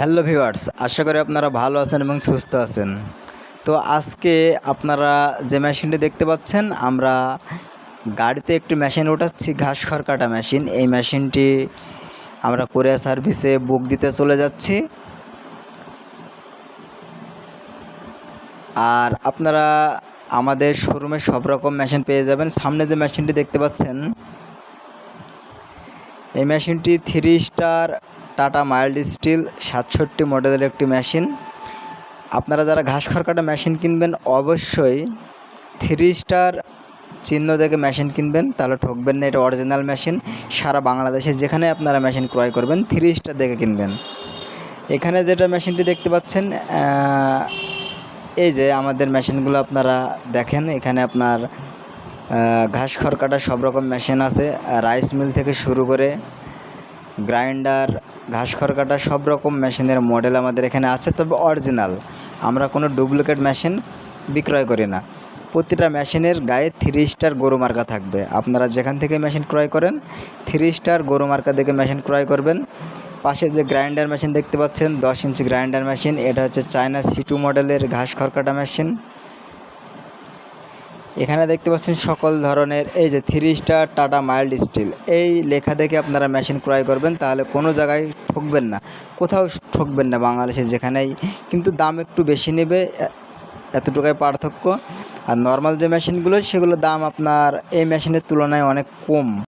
Hello viewers, আশা করি আপনারা ভালো আছেন এবং সুস্থ আছেন। তো আজকে আপনারা যে মেশিনটি দেখতে পাচ্ছেন, আমরা গাড়িতে একটি মেশিন ওঠাচ্ছি ঘাস খড় কাটা মেশিন। এই মেশিনটি আমরা কোরিয়া সার্ভিসে বুক দিতে চলে যাচ্ছি। আর আপনারা আমাদের শোরুমে সব রকম মেশিন পেয়ে যাবেন। সামনে যে মেশিনটি দেখতে পাচ্ছেন, এই মেশিনটি three star Tata mild steel সাতষট্টি মডেলের একটি মেশিন। আপনারা যারা ঘাস খড় কাটা মেশিন কিনবেন, অবশ্যই থ্রি স্টার চিহ্ন দেখে মেশিন কিনবেন, তাহলে ঠকবেন না, এটা অরিজিনাল মেশিন। সারা বাংলাদেশে যেখানে আপনারা মেশিন ক্রয় করবেন, থ্রি স্টার দেখে কিনবেন। এখানে যেটা মেশিনটি দেখতে পাচ্ছেন এই যে আমাদের মেশিনগুলো আপনারা দেখেন, এখানে আপনার ঘাস খড় কাটা সব রকম মেশিন আছে। রাইস মিল থেকে শুরু করে গ্রাইন্ডার, ঘাস খড় কাটা সব রকম মেশিনের মডেল আমাদের এখানে আছে, তবে অরিজিনাল। আমরা কোনো ডুপ্লিকেট মেশিন বিক্রয় করি না। প্রতিটা মেশিনের গায়ে থ্রি স্টার গরু মার্কা থাকবে। আপনারা যেখান থেকে মেশিন ক্রয় করেন থ্রি স্টার গরু মার্কা দেখে মেশিন ক্রয় করবেন। পাশে যে গ্রাইন্ডার মেশিন দেখতে পাচ্ছেন, দশ ইঞ্চি গ্রাইন্ডার মেশিন, এটা হচ্ছে চায়না সিটু মডেলের ঘাস খড় কাটা মেশিন। এখানে দেখতে পাচ্ছেন সকল ধরনের, এই যে three star Tata mild steel এই লেখা দেখে আপনারা মেশিন ক্রয় করবেন, তাহলে কোনো জায়গায় ঠকবেন না। কোথাও ঠকবেন না বাংলাদেশে যেখানেই। কিন্তু দাম একটু বেশি নেবে এতটুকাই পার্থক্য। আর নর্মাল যে মেশিনগুলো সেগুলোর দাম আপনার এই মেশিনের তুলনায় অনেক কম।